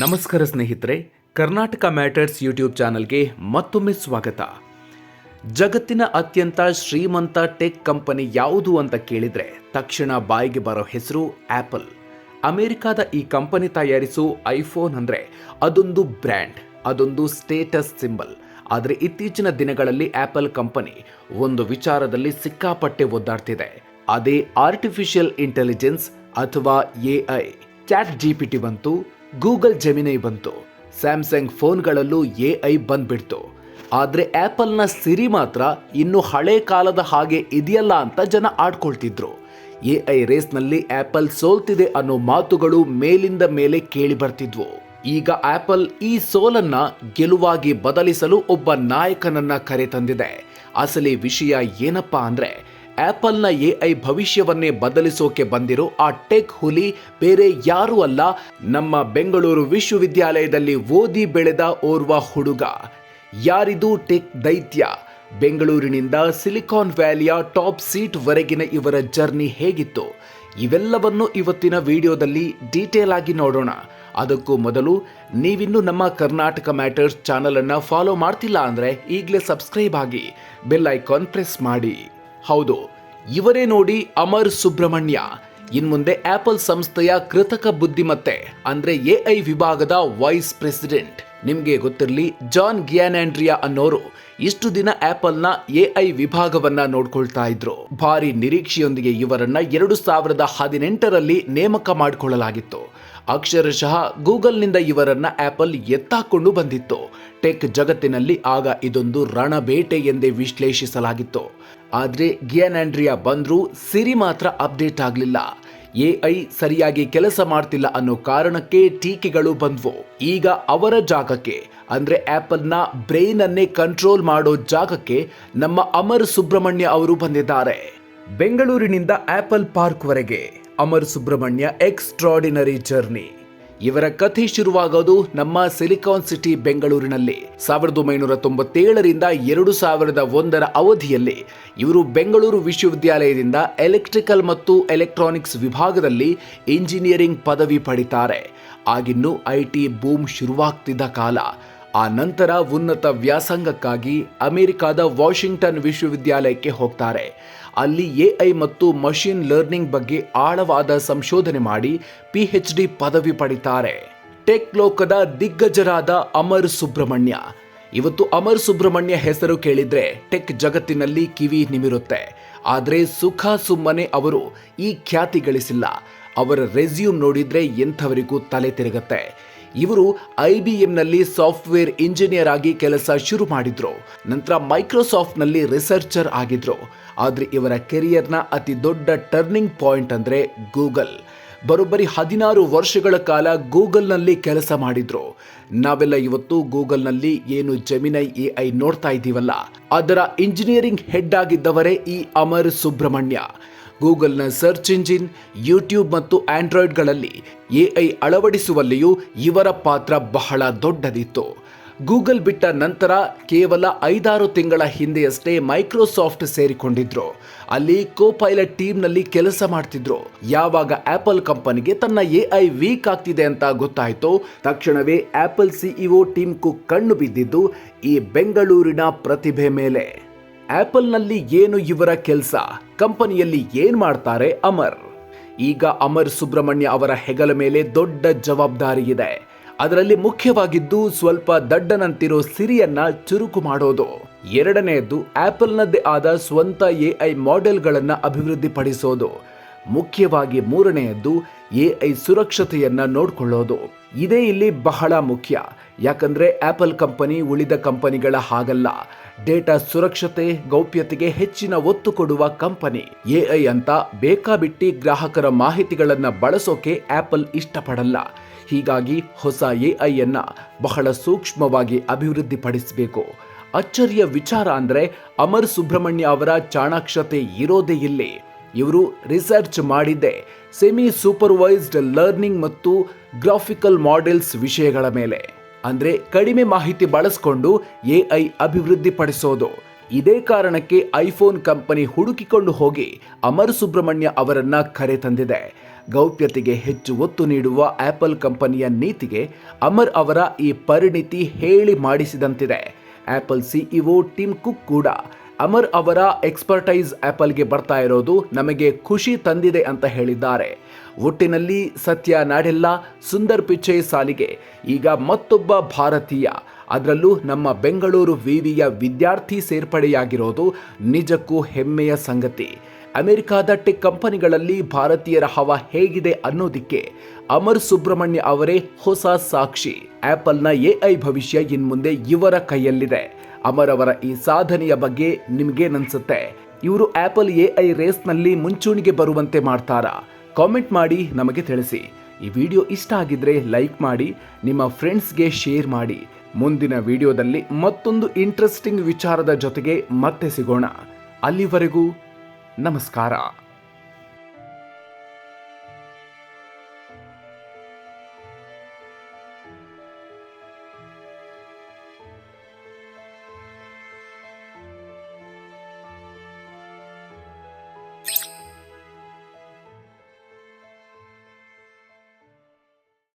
ನಮಸ್ಕಾರ ಸ್ನೇಹಿತರೆ, Karnataka matters YouTube ಚಾನಲ್ಗೆ ಮತ್ತೊಮ್ಮೆ ಸ್ವಾಗತ. ಜಗತ್ತಿನ ಅತ್ಯಂತ ಶ್ರೀಮಂತ ಟೆಕ್ ಕಂಪನಿ ಯಾವುದು ಅಂತ ಕೇಳಿದ್ರೆ ತಕ್ಷಣ ಬಾಯಿಗೆ ಬರೋ ಹೆಸರು ಆ್ಯಪಲ್ ಅಮೆರಿಕಾದ ಈ ಕಂಪನಿ ತಯಾರಿಸೋ ಐಫೋನ್ ಅಂದ್ರೆ ಅದೊಂದು ಬ್ರ್ಯಾಂಡ್, ಅದೊಂದು ಸ್ಟೇಟಸ್ ಸಿಂಬಲ್. ಆದರೆ ಇತ್ತೀಚಿನ ದಿನಗಳಲ್ಲಿ ಆ್ಯಪಲ್ ಕಂಪನಿ ಒಂದು ವಿಚಾರದಲ್ಲಿ ಸಿಕ್ಕಾಪಟ್ಟೆ ಒದ್ದಾಡ್ತಿದೆ. ಅದೇ ಆರ್ಟಿಫಿಷಿಯಲ್ ಇಂಟೆಲಿಜೆನ್ಸ್ ಅಥವಾ ಎಐ ಚಾಟ್ ಜಿಪಿಟಿ ಬಂತು ಗೂಗಲ್ ಜೆಮಿನೈ ಬಂತು. ಸ್ಯಾಮ್ಸಂಗ್ ಫೋನ್ಗಳಲ್ಲೂ ಎ ಐ ಬಂದ್ಬಿಡ್ತು. ಆದರೆ ಆ್ಯಪಲ್ನ ಸಿರಿ ಮಾತ್ರ ಇನ್ನು ಹಳೆ ಕಾಲದ ಹಾಗೆ ಇದೆಯಲ್ಲ ಅಂತ ಜನ ಆಡ್ಕೊಳ್ತಿದ್ರು. ಎ ಐ ರೇಸ್ನಲ್ಲಿ ಆ್ಯಪಲ್ ಸೋಲ್ತಿದೆ ಅನ್ನೋ ಮಾತುಗಳು ಮೇಲಿಂದ ಮೇಲೆ ಕೇಳಿ ಬರ್ತಿದ್ವು. ಈಗ ಆ್ಯಪಲ್ ಈ ಸೋಲನ್ನ ಗೆಲುವಾಗಿ ಬದಲಿಸಲು ಒಬ್ಬ ನಾಯಕನನ್ನ ಕರೆ ತಂದಿದೆ ಅಸಲಿ ವಿಷಯ ಏನಪ್ಪಾ ಅಂದ್ರೆ ಆಪಲ್ನ ಐ ಭವಿಷ್ಯವನ್ನೇ ಬದಲಿಸೋಕೆ ಬಂದಿರೋ ಆ ಟೆಕ್ ಹುಲಿ ಬೇರೆ ಯಾರೂ ಅಲ್ಲ, ನಮ್ಮ ಬೆಂಗಳೂರು ವಿಶ್ವವಿದ್ಯಾಲಯದಲ್ಲಿ ಓದಿ ಬೆಳೆದ ಓರ್ವ ಹುಡುಗ. ಯಾರಿದು ಟೆಕ್ ದೈತ್ಯ? ಬೆಂಗಳೂರಿನಿಂದ ಸಿಲಿಕಾನ್ ವ್ಯಾಲಿಯ ಟಾಪ್ ಸೀಟ್ ವರೆಗಿನ ಇವರ ಜರ್ನಿ ಹೇಗಿತ್ತು? ಇವೆಲ್ಲವನ್ನು ಇವತ್ತಿನ ವಿಡಿಯೋದಲ್ಲಿ ಡೀಟೇಲ್ ಆಗಿ ನೋಡೋಣ. ಅದಕ್ಕೂ ಮೊದಲು ನೀವಿನ್ನು ನಮ್ಮ ಕರ್ನಾಟಕ ಮ್ಯಾಟರ್ಸ್ ಚಾನಲ್ ಅನ್ನ ಫಾಲೋ ಮಾಡ್ತಿಲ್ಲ ಅಂದ್ರೆ ಈಗಲೇ ಸಬ್ಸ್ಕ್ರೈಬ್ ಆಗಿ ಬೆಲ್ ಐಕಾನ್ ಪ್ರೆಸ್ ಮಾಡಿ. ಹೌದು, ಇವರೇ ನೋಡಿ ಅಮರ್ ಸುಬ್ರಹ್ಮಣ್ಯ. ಇನ್ಮುಂದೆ ಆಪಲ್ ಸಂಸ್ಥೆಯ ಕೃತಕ ಬುದ್ಧಿಮತ್ತೆ, ಅಂದ್ರೆ ಐ ವಿಭಾಗದ ವೈಸ್ ಪ್ರೆಸಿಡೆಂಟ್. ನಿಮ್ಗೆ ಗೊತ್ತಿರಲಿ, ಜಾನ್ ಗಿಯಾನ್ಯಾಂಡ್ರಿಯಾ ಅನ್ನೋರು ಇಷ್ಟು ದಿನ ಆಪಲ್ನ ಐ ವಿಭಾಗವನ್ನ ನೋಡ್ಕೊಳ್ತಾ ಇದ್ರು. ಭಾರಿ ನಿರೀಕ್ಷೆಯೊಂದಿಗೆ ಇವರನ್ನ ಎರಡು ಸಾವಿರದ ಹದಿನೆಂಟರಲ್ಲಿ ನೇಮಕ ಮಾಡಿಕೊಳ್ಳಲಾಗಿತ್ತು. ಅಕ್ಷರಶಃ ಗೂಗಲ್ನಿಂದ ಇವರನ್ನ ಆಪಲ್ ಎತ್ತಾಕೊಂಡು ಬಂದಿತ್ತು. ಟೆಕ್ ಜಗತ್ತಿನಲ್ಲಿ ಆಗ ಇದೊಂದು ರಣಬೇಟೆ ಎಂದೇ ವಿಶ್ಲೇಷಿಸಲಾಗಿತ್ತು. ಆದ್ರೆ ಗಿಯಾನ್ಯಾಂಡ್ರಿಯಾ ಬಂದರೂ ಸಿರಿ ಮಾತ್ರ ಅಪ್ಡೇಟ್ ಆಗಲಿಲ್ಲ. ಎಐ ಸರಿಯಾಗಿ ಕೆಲಸ ಮಾಡ್ತಿಲ್ಲ ಅನ್ನೋ ಕಾರಣಕ್ಕೆ ಟೀಕೆಗಳು ಬಂದ್ವು. ಈಗ ಅವರ ಜಾಗಕ್ಕೆ, ಅಂದ್ರೆ ಆಪಲ್ನ ಬ್ರೈನ್ ಅನ್ನೇ ಕಂಟ್ರೋಲ್ ಮಾಡೋ ಜಾಗಕ್ಕೆ ನಮ್ಮ ಅಮರ್ ಸುಬ್ರಹ್ಮಣ್ಯ ಅವರು ಬಂದಿದ್ದಾರೆ. ಬೆಂಗಳೂರಿನಿಂದ ಆಪಲ್ ಪಾರ್ಕ್ವರೆಗೆ, ಅಮರ್ ಸುಬ್ರಹ್ಮಣ್ಯ ಎಕ್ಸ್ಟ್ರಾಡಿನರಿ ಜರ್ನಿ. ಇವರ ಕಥೆ ಶುರುವಾಗೋದು ನಮ್ಮ ಸಿಲಿಕಾನ್ ಸಿಟಿ ಬೆಂಗಳೂರಿನಲ್ಲಿ. ಸಾವಿರದ ಒಂಬೈನೂರ ತೊಂಬತ್ತೇಳರಿಂದ ಎರಡು ಸಾವಿರದ ಒಂದರ ಅವಧಿಯಲ್ಲಿ ಇವರು ಬೆಂಗಳೂರು ವಿಶ್ವವಿದ್ಯಾಲಯದಿಂದ ಎಲೆಕ್ಟ್ರಿಕಲ್ ಮತ್ತು ಎಲೆಕ್ಟ್ರಾನಿಕ್ಸ್ ವಿಭಾಗದಲ್ಲಿ ಇಂಜಿನಿಯರಿಂಗ್ ಪದವಿ ಪಡಿತಾರೆ. ಆಗಿನ್ನು ಐ ಟಿ ಬೂಮ್ ಶುರುವಾಗ್ತಿದ್ದ ಕಾಲ. ಆ ನಂತರ ಉನ್ನತ ವ್ಯಾಸಂಗಕ್ಕಾಗಿ ಅಮೆರಿಕಾದ ವಾಷಿಂಗ್ಟನ್ ವಿಶ್ವವಿದ್ಯಾಲಯಕ್ಕೆ ಹೋಗ್ತಾರೆ. ಅಲ್ಲಿ ಎಐ ಮತ್ತು ಮಷಿನ್ ಲರ್ನಿಂಗ್ ಬಗ್ಗೆ ಆಳವಾದ ಸಂಶೋಧನೆ ಮಾಡಿ ಪಿಎಚ್ ಡಿ ಪದವಿ ಪಡಿತಾರೆ. ಟೆಕ್ ಲೋಕದ ದಿಗ್ಗಜರಾದ ಅಮರ್ ಸುಬ್ರಹ್ಮಣ್ಯ. ಇವತ್ತು ಅಮರ್ ಸುಬ್ರಹ್ಮಣ್ಯ ಹೆಸರು ಕೇಳಿದ್ರೆ ಟೆಕ್ ಜಗತ್ತಿನಲ್ಲಿ ಕಿವಿ ನಿಮಿರುತ್ತೆ. ಆದರೆ ಸುಖ ಸುಮ್ಮನೆ ಅವರು ಈ ಖ್ಯಾತಿ ಗಳಿಸಿಲ್ಲ. ಅವರ ರೆಸ್ಯೂಮ್ ನೋಡಿದ್ರೆ ಎಂಥವರಿಗೂ ತಲೆ ತಿರುಗತ್ತೆ. ಇವರು ಐ ಬಿ ಎಂನಲ್ಲಿ ಸಾಫ್ಟ್ವೇರ್ ಇಂಜಿನಿಯರ್ ಆಗಿ ಕೆಲಸ ಶುರು ಮಾಡಿದ್ರು. ನಂತರ ಮೈಕ್ರೋಸಾಫ್ಟ್ನಲ್ಲಿ ರಿಸರ್ಚರ್ ಆಗಿದ್ರು. ಆದರೆ ಇವರ ಕೆರಿಯರ್ನ ಅತಿ ದೊಡ್ಡ ಟರ್ನಿಂಗ್ ಪಾಯಿಂಟ್ ಅಂದರೆ ಗೂಗಲ್. ಬರೋಬ್ಬರಿ ಹದಿನಾರು ವರ್ಷಗಳ ಕಾಲ ಗೂಗಲ್ನಲ್ಲಿ ಕೆಲಸ ಮಾಡಿದ್ರು. ನಾವೆಲ್ಲ ಇವತ್ತು ಗೂಗಲ್ನಲ್ಲಿ ಏನು ಜಮಿನೈ ಎ ಐ ನೋಡ್ತಾ ಇದ್ದೀವಲ್ಲ ಅದರ ಇಂಜಿನಿಯರಿಂಗ್ ಹೆಡ್ ಆಗಿದ್ದವರೇ ಈ ಅಮರ್ ಸುಬ್ರಹ್ಮಣ್ಯ. ಗೂಗಲ್ನ ಸರ್ಚ್ ಇಂಜಿನ್, ಯೂಟ್ಯೂಬ್ ಮತ್ತು ಆಂಡ್ರಾಯ್ಡ್ಗಳಲ್ಲಿ ಎಐ ಅಳವಡಿಸುವಲ್ಲಿಯೂ ಇವರ ಪಾತ್ರ ಬಹಳ ದೊಡ್ಡದಿತ್ತು. ಗೂಗಲ್ ಬಿಟ್ಟ ನಂತರ ಕೇವಲ ಐದಾರು ತಿಂಗಳ ಹಿಂದೆಯಷ್ಟೇ ಮೈಕ್ರೋಸಾಫ್ಟ್ ಸೇರಿಕೊಂಡಿದ್ರು. ಅಲ್ಲಿ ಕೋಪೈಲಟ್ ಟೀಮ್ನಲ್ಲಿ ಕೆಲಸ ಮಾಡ್ತಿದ್ರು. ಯಾವಾಗ ಆಪಲ್ ಕಂಪನಿಗೆ ತನ್ನ ಎಐ ವೀಕ್ ಆಗ್ತಿದೆ ಅಂತ ಗೊತ್ತಾಯಿತು, ತಕ್ಷಣವೇ ಆಪಲ್ ಸಿಇಒ ಟೀಮ್ ಕುಕ್ ಕಣ್ಣು ಬಿದ್ದಿದ್ದು ಈ ಬೆಂಗಳೂರಿನ ಪ್ರತಿಭೆ ಮೇಲೆ. ಆಪಲ್ನಲ್ಲಿ ಏನು ಇವರ ಕೆಲಸ? ಕಂಪನಿಯಲ್ಲಿ ಏನ್ ಮಾಡ್ತಾರೆ ಅಮರ್? ಈಗ ಅಮರ್ ಸುಬ್ರಹ್ಮಣ್ಯ ಅವರ ಹೆಗಲ ಮೇಲೆ ದೊಡ್ಡ ಜವಾಬ್ದಾರಿ ಇದೆ. ಅದರಲ್ಲಿ ಮುಖ್ಯವಾಗಿದ್ದು ಸ್ವಲ್ಪ ದಡ್ಡನಂತಿರೋ ಸಿರಿಯನ್ನ ಚುರುಕು ಮಾಡೋದು. ಎರಡನೆಯದ್ದು ಆಪಲ್ನದ್ದೇ ಆದ ಸ್ವಂತ ಎಐ ಮಾಡೆಲ್ಗಳನ್ನು ಅಭಿವೃದ್ಧಿಪಡಿಸೋದು. ಮುಖ್ಯವಾಗಿ ಮೂರನೆಯದ್ದು ಎ ಐ ಸುರಕ್ಷತೆಯನ್ನ ನೋಡ್ಕೊಳ್ಳೋದು. ಇದೇ ಇಲ್ಲಿ ಬಹಳ ಮುಖ್ಯ. ಯಾಕಂದ್ರೆ ಆಪಲ್ ಕಂಪನಿ ಉಳಿದ ಕಂಪನಿಗಳ ಹಾಗಲ್ಲ. ಡೇಟಾ ಸುರಕ್ಷತೆ, ಗೌಪ್ಯತೆಗೆ ಹೆಚ್ಚಿನ ಒತ್ತು ಕೊಡುವ ಕಂಪನಿ. ಎಐ ಅಂತ ಬೇಕಾಬಿಟ್ಟಿ ಗ್ರಾಹಕರ ಮಾಹಿತಿಗಳನ್ನು ಬಳಸೋಕೆ ಆಪಲ್ ಇಷ್ಟಪಡಲ್ಲ. ಹೀಗಾಗಿ ಹೊಸ ಎಐ ಅನ್ನ ಬಹಳ ಸೂಕ್ಷ್ಮವಾಗಿ ಅಭಿವೃದ್ಧಿಪಡಿಸಬೇಕು. ಅಚ್ಚರಿಯ ವಿಚಾರ ಅಂದ್ರೆ ಅಮರ್ ಸುಬ್ರಹ್ಮಣ್ಯ ಅವರ ಚಾಣಾಕ್ಷತೆ ಇರೋದೇ ಇಲ್ಲಿ. ಇವರು ರಿಸರ್ಚ್ ಮಾಡಿದ್ದೆ ಸೆಮಿ ಸೂಪರ್ವೈಸ್ಡ್ ಲರ್ನಿಂಗ್ ಮತ್ತು ಗ್ರಾಫಿಕಲ್ ಮಾಡೆಲ್ಸ್ ವಿಷಯಗಳ ಮೇಲೆ. ಅಂದರೆ ಕಡಿಮೆ ಮಾಹಿತಿ ಬಳಸಿಕೊಂಡು ಐ ಅಭಿವೃದ್ಧಿಪಡಿಸೋದು. ಇದೇ ಕಾರಣಕ್ಕೆ ಐಫೋನ್ ಕಂಪನಿ ಹುಡುಕಿಕೊಂಡು ಹೋಗಿ ಅಮರ್ ಸುಬ್ರಹ್ಮಣ್ಯ ಅವರನ್ನ ಕರೆ ತಂದಿದೆ. ಗೌಪ್ಯತೆಗೆ ಹೆಚ್ಚು ಒತ್ತು ನೀಡುವ ಆಪಲ್ ಕಂಪನಿಯ ನೀತಿಗೆ ಅಮರ್ ಅವರ ಈ ಪರಿಣಿತಿ ಹೇಳಿ ಮಾಡಿಸಿದಂತಿದೆ. ಆಪಲ್ ಸಿಇಒ ಟಿಮ್ ಕುಕ್ ಕೂಡ ಅಮರ್ ಅವರ ಎಕ್ಸ್ಪರ್ಟೈಸ್ ಆ್ಯಪಲ್ಗೆ ಬರ್ತಾ ಇರೋದು ನಮಗೆ ಖುಷಿ ತಂದಿದೆ ಅಂತ ಹೇಳಿದ್ದಾರೆ. ಒಟ್ಟಿನಲ್ಲಿ ಸತ್ಯ ನಾಡೆಲ್ಲ, ಸುಂದರ್ ಪಿಚ್ಚೆ ಸಾಲಿಗೆ. ಈಗ ಮತ್ತೊಬ್ಬ ಭಾರತೀಯ. ಅದರಲ್ಲೂ ನಮ್ಮ ಬೆಂಗಳೂರು ವಿವಿಯ ವಿದ್ಯಾರ್ಥಿ ಸೇರ್ಪಡೆಯಾಗಿರೋದು ನಿಜಕ್ಕೂ ಹೆಮ್ಮೆಯ ಸಂಗತಿ. ಅಮೆರಿಕಾದ ಟೆಕ್ ಕಂಪನಿಗಳಲ್ಲಿ ಭಾರತೀಯರ ಹವ ಹೇಗಿದೆ ಅನ್ನೋದಿಕ್ಕೆ ಅಮರ್ ಸುಬ್ರಹ್ಮಣ್ಯ ಅವರೇ ಹೊಸ ಸಾಕ್ಷಿ. ಆಪಲ್ನ ಎಐ ಭವಿಷ್ಯ ಇನ್ಮುಂದೆ ಇವರ ಕೈಯಲ್ಲಿದೆ. ಅಮರ್ ಅವರ ಈ ಸಾಧನೆಯ ಬಗ್ಗೆ ನಿಮ್ಗೇನನ್ಸುತ್ತೆ? ಇವರು ಆಪಲ್ ಐ ರೇಸ್ನಲ್ಲಿ ಮುಂಚೂಣಿಗೆ ಬರುವಂತೆ ಮಾಡ್ತಾರಾ? ಕಾಮೆಂಟ್ ಮಾಡಿ, ನಮಗೆ ತಿಳಿಸಿ. ಈ ವಿಡಿಯೋ ಇಷ್ಟ ಆಗಿದ್ರೆ ಲೈಕ್ ಮಾಡಿ, ನಿಮ್ಮ ಫ್ರೆಂಡ್ಸ್ಗೆ ಶೇರ್ ಮಾಡಿ. ಮುಂದಿನ ವಿಡಿಯೋದಲ್ಲಿ ಮತ್ತೊಂದು ಇಂಟ್ರೆಸ್ಟಿಂಗ್ ವಿಚಾರದ ಜೊತೆಗೆ ಮತ್ತೆ ಸಿಗೋಣ. ಅಲ್ಲಿವರೆಗೂ ನಮಸ್ಕಾರ.